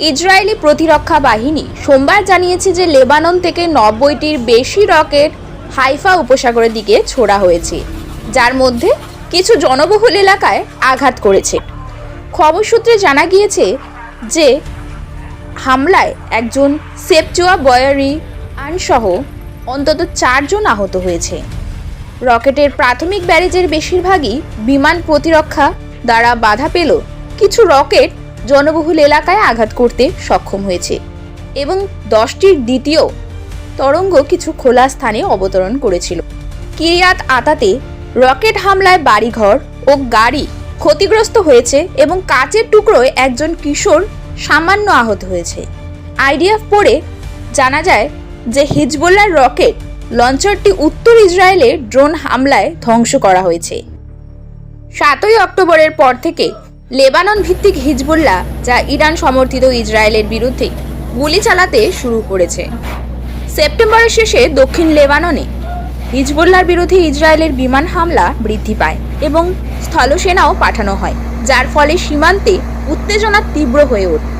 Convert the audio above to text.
Israeli প্রতিরক্ষা বাহিনী সোমবার জানিয়েছে যে লেবানন থেকে নব্বইটির বেশি রকেট হাইফা উপসাগরের দিকে ছোড়া হয়েছে, যার মধ্যে কিছু জনবহুল এলাকায় আঘাত করেছে। খবর সূত্রে জানা গিয়েছে যে হামলায় একজন সেপচুয়া বয়ারি আনসহ অন্তত চারজন আহত হয়েছে। রকেটের প্রাথমিক ব্যারেজের বেশিরভাগই বিমান প্রতিরক্ষা দ্বারা বাধা পেল কিছু রকেট জনবহুল এলাকায় আঘাত করতে সক্ষম হয়েছে এবং দশটির দ্বিতীয় তরঙ্গ কিছু খোলা স্থানে অবতরণ করেছিল। কিরিয়াত আতাতে রকেট হামলায় বাড়িঘর ও গাড়ি ক্ষতিগ্রস্ত হয়েছে এবং কাচের টুকরোয় একজন কিশোর সামান্য আহত হয়েছে। আইডিএফ পড়ে জানা যায় যে হিজবুল্লার রকেট লঞ্চারটি উত্তর ইসরায়েলের ড্রোন হামলায় ধ্বংস করা হয়েছে। সাতই অক্টোবরের পর থেকে লেবানন ভিত্তিক হিজবুল্লাহ, যা ইরান সমর্থিত ইসরায়েলের বিরুদ্ধে গুলি চালাতে শুরু করেছে। সেপ্টেম্বরের শেষে দক্ষিণ লেবাননে হিজবুল্লার বিরুদ্ধে ইসরায়েলের বিমান হামলা বৃদ্ধি পায় এবং স্থলসেনাও পাঠানো হয়, যার ফলে সীমান্তে উত্তেজনা তীব্র হয়ে ওঠে।